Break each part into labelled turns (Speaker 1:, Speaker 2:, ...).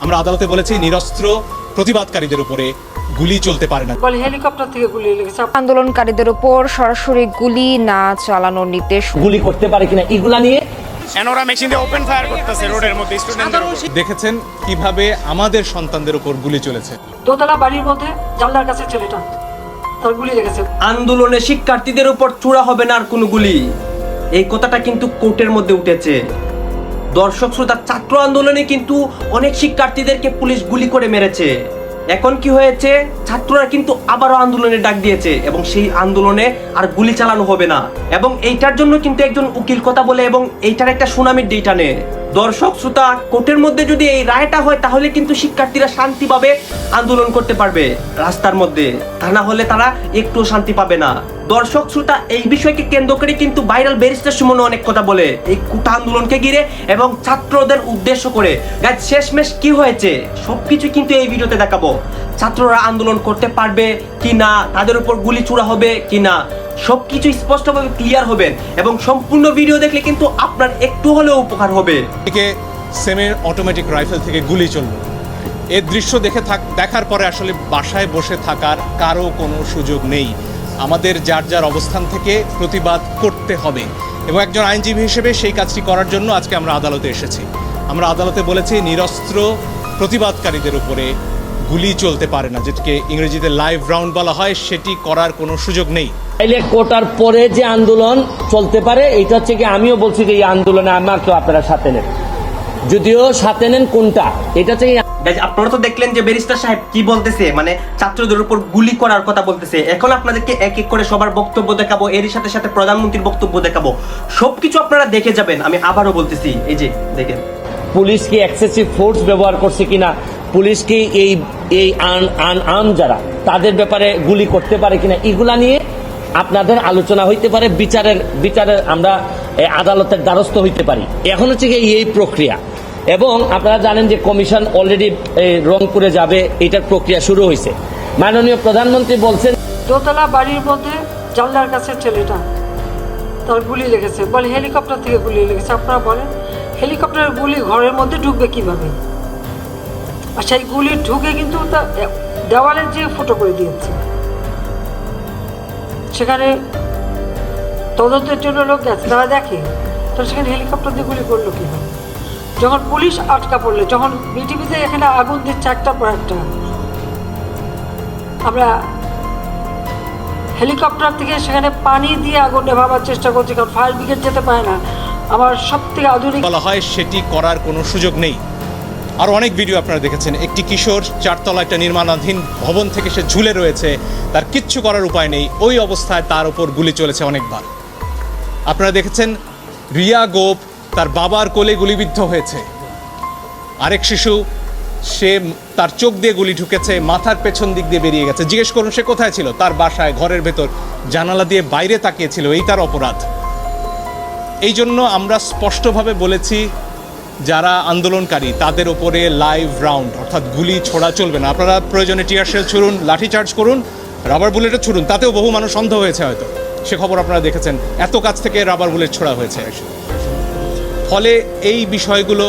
Speaker 1: আমরা আদালতে বলেছি নিরস্ত্র প্রতিবাদকারীদের উপরে গুলি চলতে পারে না।
Speaker 2: বলে হেলিকপ্টার থেকে গুলি লেগেছে
Speaker 3: আন্দোলনকারীদের উপর সরাসরি গুলি না চালানোর নির্দেশ।
Speaker 4: গুলি করতে পারে কিনা এগুলা নিয়ে?
Speaker 5: ওরা মেশিন দিয়ে ওপেন ফায়ার করতেছে রোডের মধ্যে স্টুডেন্টদের
Speaker 1: দেখেছেন কীভাবে আমাদের সন্তানদের উপর গুলি চলেছে।
Speaker 2: দোতলা বাড়ির মধ্যে জানলার কাছে ছেলেটা তার গুলি লেগেছে।
Speaker 6: আন্দোলনে শিক্ষার্থীদের উপর চূড়া হবে না আর কোনো গুলি। এই কথাটা কিন্তু কোর্টের মধ্যে উঠেছে। দর্শক, শ্রোতা, ছাত্র আন্দোলনে কিন্তু অনেক শিক্ষার্থীদেরকে পুলিশ গুলি করে মেরেছে। এখন কি হয়েছে? ছাত্ররা কিন্তু আবারও আন্দোলনে ডাক দিয়েছে এবং সেই আন্দোলনে আর গুলি চালানো হবে না। এবং এইটার জন্য কিন্তু একজন উকিল কথা বলে এবং এইটার একটা সুনামের ডেটা নেয় দর্শক, শ্রোতা, কোর্টের মধ্যে যদি এই রায়টা হয়, তাহলে কিন্তু শিক্ষার্থীরা শান্তিভাবে আন্দোলন করতে পারবে রাস্তার মধ্যে। তা না হলে তারা একটু শান্তি পাবে না। দর্শক, শ্রোতা, এই বিষয়কে কেন্দ্র করে কিন্তু ভাইরাল ব্যারিস্টার সুমন অনেক কথা বলে। এই কুটা আন্দোলনকে ঘিরে এবং ছাত্রদের উদ্দেশ্য করে। গাইজ শেষমেশ কি হয়েছে? সবকিছু কিন্তু এই ভিডিওতে দেখাবো। ছাত্ররা আন্দোলন করতে পারবে কি না? তাদের উপর গুলি চূড়া হবে কি না? সবকিছু স্পষ্টভাবে ক্লিয়ার হবেন এবং সম্পূর্ণ ভিডিও দেখলে কিন্তু আপনার একটু হলেও উপকার হবে।
Speaker 1: এদিকে সেমের অটোমেটিক রাইফেল থেকে গুলি চলল। এর দৃশ্য দেখে থাক দেখার পরে আসলে বাসায় বসে থাকার কারও কোনো সুযোগ নেই। আমাদের যার যার অবস্থান থেকে প্রতিবাদ করতে হবে। এবং একজন আইনজীবী হিসেবে সেই কাজটি করার জন্য আজকে আমরা আদালতে এসেছি। আমরা আদালতে বলেছি, নিরস্ত্র প্রতিবাদকারীদের উপরে গুলি চলতে পারে না, যেটাকে ইংরেজিতে লাইভ রাউন্ড বলা হয়। সেটি করার কোনো সুযোগ নেই।
Speaker 4: তাইলে কোটার পরে যে আন্দোলন চলতে পারে এটা হচ্ছে কি আমিও বলছি যে এই আন্দোলনে আমাকেও আপনারা সাথে নেন। যদিও সাথে নেন কোনটা, এটা হচ্ছে
Speaker 6: Guys, আপনারা তো দেখলেন যে ব্যারিস্টার সাহেব কি বলতেছে? মানে ছাত্রদের উপর গুলি করার কথা বলতেছে। এখন আপনাদেরকে এক এক করে সবার বক্তব্য দেখাবো এরই সাথে সাথে প্রধানমন্ত্রীর বক্তব্য দেখাবো। সবকিছু আপনারা দেখে যাবেন আমি আবারও বলতেছি এই যে দেখেন।
Speaker 4: পুলিশ কি এক্সেসিভ ফোর্স ব্যবহার করছে কিনা? পুলিশ কি এই এই আন আন আম যারা তাদের ব্যাপারে গুলি করতে পারে কিনা? এগুলা নিয়ে আপনাদের আলোচনা হইতে পারে বিচারের বিচারের আমরা আদালতের দ্বারস্থ হইতে পারি। এখন হচ্ছে কি এই প্রক্রিয়া। এবং আপনারা জানেন যে কমিশন অলরেডি রংপুরে যাবে, এটার প্রক্রিয়া শুরু হয়েছে। মাননীয় প্রধানমন্ত্রী বলছেন,
Speaker 2: দোতলা বাড়ির মধ্যে জানলার কাছে ছেলেটা তার গুলি লেগেছে। বলে, হেলিকপ্টার থেকে গুলি লেগেছে। আপনারা বলেন, হেলিকপ্টারের গুলি ঘরের মধ্যে ঢুকবে কীভাবে? আর সেই গুলি ঢুকে কিন্তু তা দেওয়ালে যে ফুটো করে দিয়েছে। সেখানে তদন্তের জন্য লোক গেছে, তারা দেখে তো সেখানে হেলিকপ্টার দিয়ে গুলি করল কীভাবে? যখন পুলিশ আটকা পড়ল, যখন বিটিভিতে এখানে আগুন দিচ্ছে একটা পর একটা আমরা হেলিকপ্টার থেকে সেখানে পানি দিয়ে আগুন নেভাবার চেষ্টা করছি, কারণ ফায়ার ব্রিগেড যেতে পারে না। আমার সব থেকে আধুনিক
Speaker 1: বলা হয় সেটি করার কোনো সুযোগ নেই। আর অনেক ভিডিও আপনারা দেখেছেন। একটি কিশোর চারতলা একটা নির্মাণাধীন ভবন থেকে সে ঝুলে রয়েছে। তার কিচ্ছু করার উপায় নেই। ওই অবস্থায় তার উপর গুলি চলেছে অনেকবার। আপনারা দেখেছেন রিয়া গোপ তার বাবার কোলে গুলিবিদ্ধ হয়েছে। আরেক শিশু, সে তার চোখ দিয়ে গুলি ঢুকেছে, মাথার পেছন দিক দিয়ে বেরিয়ে গেছে। জিজ্ঞেস করুন, সে কোথায় ছিল? তার বাসায়, ঘরের ভেতর, জানালা দিয়ে বাইরে তাকিয়েছিল। এই তার অপরাধ। এই জন্য আমরা স্পষ্টভাবে বলেছি, যারা আন্দোলনকারী, তাদের ওপরে লাইভ রাউন্ড অর্থাৎ গুলি ছোড়া চলবে না। আপনারা প্রয়োজনে টিয়ার শেল ছুড়ুন, লাঠি চার্জ করুন রাবার বুলেটও ছুড়ুন। তাতেও বহু মানুষ অন্ধ হয়েছে হয়তো। সে খবর আপনারা দেখেছেন। এত কাছ থেকে রাবার বুলেট ছোড়া হয়েছে। ফলে এই বিষয়গুলো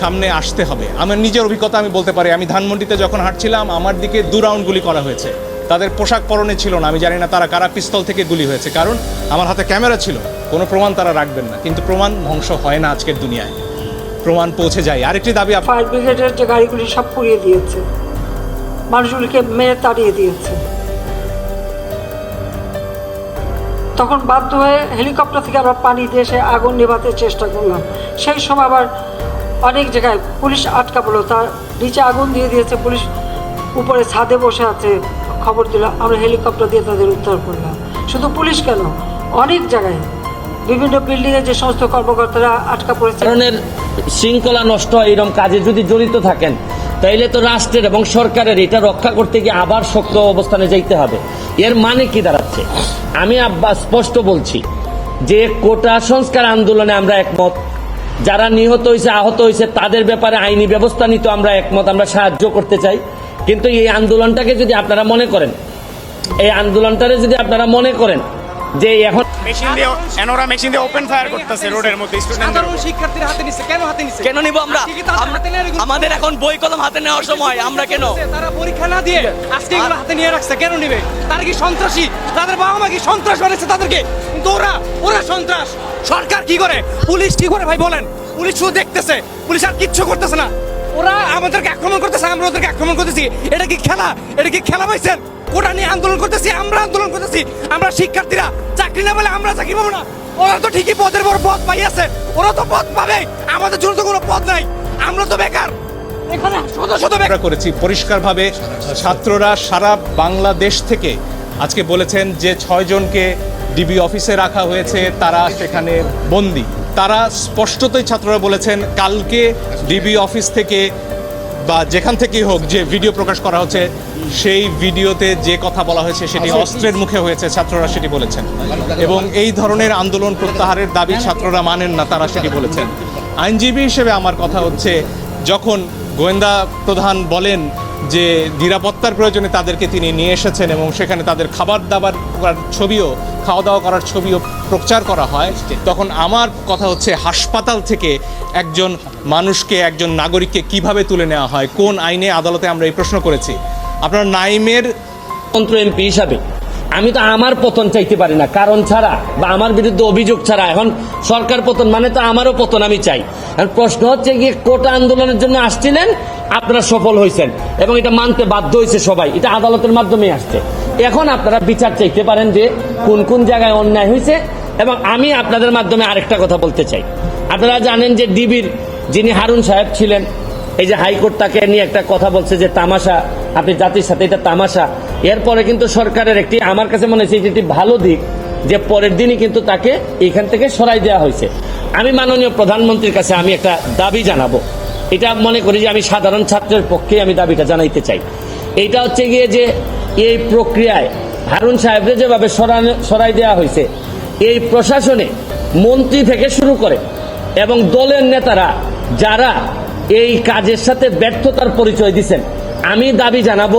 Speaker 1: সামনে আসতে হবে। আমার নিজের অভিজ্ঞতা আমি বলতে পারি, আমি ধানমন্ডিতে যখন হাঁটছিলাম, আমার দিকে দু রাউন্ড গুলি করা হয়েছে। তাদের পোশাক পরনে ছিল না, আমি জানি না তারা কারা পিস্তল থেকে গুলি হয়েছে, কারণ আমার হাতে ক্যামেরা ছিল। কোনো প্রমাণ তারা রাখবেন না, কিন্তু প্রমাণ ধ্বংস হয় না আজকের দুনিয়ায়। প্রমাণ পৌঁছে যায়। আরেকটি দাবি
Speaker 2: ফায়ার ব্রিগেডের যে গাড়িগুলি সব পুড়িয়ে দিয়েছে, মানুষগুলিকে মেরে তাড়িয়ে দিয়েছে। তখন বাধ্য হয়ে হেলিকপ্টার থেকে আমরা পানি দিয়ে সে আগুন নেভাতে চেষ্টা করলাম। সেই সময় আবার অনেক জায়গায় পুলিশ আটকা পড়ল। তার নিচে আগুন দিয়ে দিয়েছে, পুলিশ উপরে ছাদে বসে আছে, খবর দিল, আমরা হেলিকপ্টার দিয়ে তাদের উদ্ধার করলাম। শুধু পুলিশ কেন? অনেক জায়গায় বিভিন্ন বিল্ডিংয়ে যে সমস্ত কর্মকর্তারা আটকা পড়েছে।
Speaker 4: শৃঙ্খলা নষ্ট হয় এরকম কাজে যদি জড়িত থাকেন তাইলে তো রাষ্ট্রের এবং সরকারের এটা রক্ষা করতে গিয়ে আবার শক্ত অবস্থানে যাইতে হবে। এর মানে কি দাঁড়াচ্ছে? আমি আব্বা স্পষ্ট বলছি যে কোটা সংস্কার আন্দোলনে আমরা একমত। যারা নিহত হয়েছে আহত হয়েছে তাদের ব্যাপারে আইনি ব্যবস্থা নিতে আমরা একমত, আমরা সাহায্য করতে চাই। কিন্তু এই আন্দোলনটাকে যদি আপনারা মনে করেন, এই আন্দোলনটারে যদি আপনারা মনে করেন যে এখন
Speaker 5: মেশিন দিয়ে এনোরা মেশিন দিয়ে ওপেন ফায়ার করতেছে রোডের মধ্যে স্টুডেন্টদের
Speaker 7: সাধারণ শিক্ষার্থীরা হাতে নিচ্ছে কেন হাতে নিচ্ছে
Speaker 8: কেন নিব আমরা? আমাদের এখন বই কলম হাতে নেওয়ার সময় আমরা কেন?
Speaker 7: তারা পরীক্ষা না দিয়ে আজকে এগুলো হাতে নিয়ে রাখছে কেন নিবে? তারা কি সন্ত্রাসী? তাদের বাবা মা কি সন্ত্রাস বানিয়েছে তাদেরকে? কিন্তু ওরা ওরা সন্ত্রাস। সরকার কি করে? পুলিশ কি করে ভাই বলেন? পুলিশ শুধু দেখতেছে পুলিশ আর কিচ্ছু করতেছে না। ওরা আমাদেরকে আক্রমণ করতেছে আমরা ওদেরকে আক্রমণ করতেছি। এটা কি খেলা? এটা কি খেলা পাইছেন ওটা নিয়ে আন্দোলন করতেছি আমরা আন্দোলন করতেছি। আমরা শিক্ষার্থীরা চাকরি না বলে আমরা চাকরি পাবো না। ওরা তো ঠিকই পদের পর পদ পাইয়াছে ওরা তো পদ পাবে। আমাদের জন্য তো কোনো পদ নাই। আমরা তো বেকার। এখানে শত শত বেকার।
Speaker 1: আমরা করেছি পরিষ্কারভাবে ছাত্ররা সারা বাংলাদেশ থেকে আজকে বলেছেন যে ছয়জনকে ডিবি অফিসে রাখা হয়েছে তারা সেখানে বন্দি। তারা স্পষ্টতই ছাত্ররা বলেছেন কালকে ডিবি অফিস থেকে বা যেখান থেকেই হোক যে ভিডিও প্রকাশ করা হচ্ছে সেই ভিডিওতে যে কথা বলা হয়েছে সেটি অস্ত্রের মুখে হয়েছে ছাত্ররা সেটি বলেছেন। এবং এই ধরনের আন্দোলন প্রত্যাহারের দাবি ছাত্ররা মানেন না তারা সেটি বলেছেন। আইনজীবী হিসেবে আমার কথা হচ্ছে যখন গোয়েন্দা প্রধান বলেন যে নিরাপত্তার প্রয়োজনে তাদেরকে তিনি নিয়ে এসেছেন এবং সেখানে তাদের খাবার দাবার করার ছবিও, খাওয়া দাওয়া করার ছবিও প্রচার করা হয়। তখন আমার কথা হচ্ছে হাসপাতাল থেকে একজন মানুষকে, একজন নাগরিককে কীভাবে তুলে নেওয়া হয়? কোন আইনে আদালতে আমরা এই প্রশ্ন করেছি? আপনার নাইমের
Speaker 4: তন্ত্র এমপি হিসাবে আমি তো আমার পতন চাইতে পারি না। কারণ ছাড়া বা আমার বিরুদ্ধে অভিযোগ ছাড়া এখন সরকার পতন মানে তো আমারও পতন আমি চাই। এখন প্রশ্ন হচ্ছে গিয়ে কোটা আন্দোলনের জন্য আসছিলেন, আপনারা সফল হয়েছেন এবং এটা মানতে বাধ্য হয়েছে সবাই। এটা আদালতের মাধ্যমে আসছে। এখন আপনারা বিচার চাইতে পারেন যে কোন কোন জায়গায় অন্যায় হয়েছে এবং আমি আপনাদের মাধ্যমে আরেকটা কথা বলতে চাই। আপনারা জানেন যে ডিবির যিনি হারুন সাহেব ছিলেন, এই যে হাইকোর্ট তাকে নিয়ে একটা কথা বলছে যে তামাশা, আপনি জাতির সাথে এটা তামাশা এরপরে কিন্তু সরকারের একটি, আমার কাছে মনে হচ্ছে একটি ভালো দিক, যে পরের দিনই কিন্তু তাকে এখান থেকে সরাই দেওয়া হয়েছে। আমি মাননীয় প্রধানমন্ত্রীর কাছে আমি একটা দাবি জানাব। এটা মনে করি যে আমি সাধারণ ছাত্রের পক্ষে আমি দাবিটা জানাইতে চাই। এটা হচ্ছে গিয়ে যে এই প্রক্রিয়ায় হারুন সাহেবকে যেভাবে সরানো- সরাই দেওয়া হয়েছে, এই প্রশাসনে মন্ত্রী থেকে শুরু করে এবং দলের নেতারা যারা এই কাজের সাথে ব্যর্থতার পরিচয় দিচ্ছেন আমি দাবি জানাব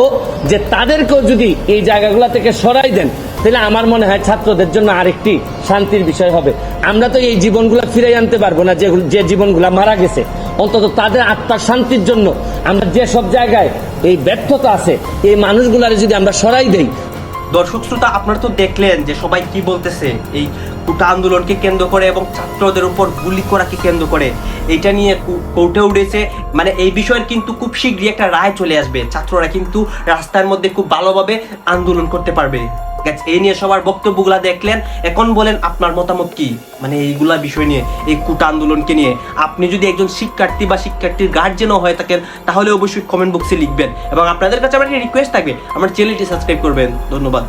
Speaker 4: যে তাদেরকেও যদি এই জায়গাগুলো থেকে সরাই দেন, তাহলে আমার মনে হয় ছাত্রদের জন্য আরেকটি শান্তির বিষয় হবে। আমরা তো এই জীবনগুলো ফিরে আনতে পারব না যে জীবনগুলা মারা গেছে। অন্তত তাদের আত্মার শান্তির জন্য আমরা যে সব জায়গায় এই ব্যর্থতা আছে, এই মানুষগুলারে যদি আমরা সরাই দেই
Speaker 6: দর্শক শ্রোতা, আপনারা তো দেখলেন যে সবাই কি বলতেছে, এই কুটা আন্দোলনকে কেন্দ্র করে এবং ছাত্রদের উপর গুলি করাকে কেন্দ্র করে। এটা নিয়ে কোর্টে উঠেছে মানে এই বিষয়ের কিন্তু খুব শীঘ্রই একটা রায় চলে আসবে। ছাত্ররা কিন্তু রাস্তার মধ্যে খুব ভালোভাবে আন্দোলন করতে পারবে। Guys, এই নিয়ে সবার বক্তব্যগুলা দেখলেন। এখন বলেন আপনার মতামত কি? মানে এইগুলা বিষয় নিয়ে এই কুটা আন্দোলনকে নিয়ে। আপনি যদি একজন শিক্ষার্থী বা শিক্ষার্থীর গার্জেনও হয়ে থাকেন তাহলে অবশ্যই কমেন্ট বক্সে লিখবেন। এবং আপনাদের কাছে আমার রিকোয়েস্ট থাকবে আমার চ্যানেলটি সাবস্ক্রাইব করবেন। ধন্যবাদ।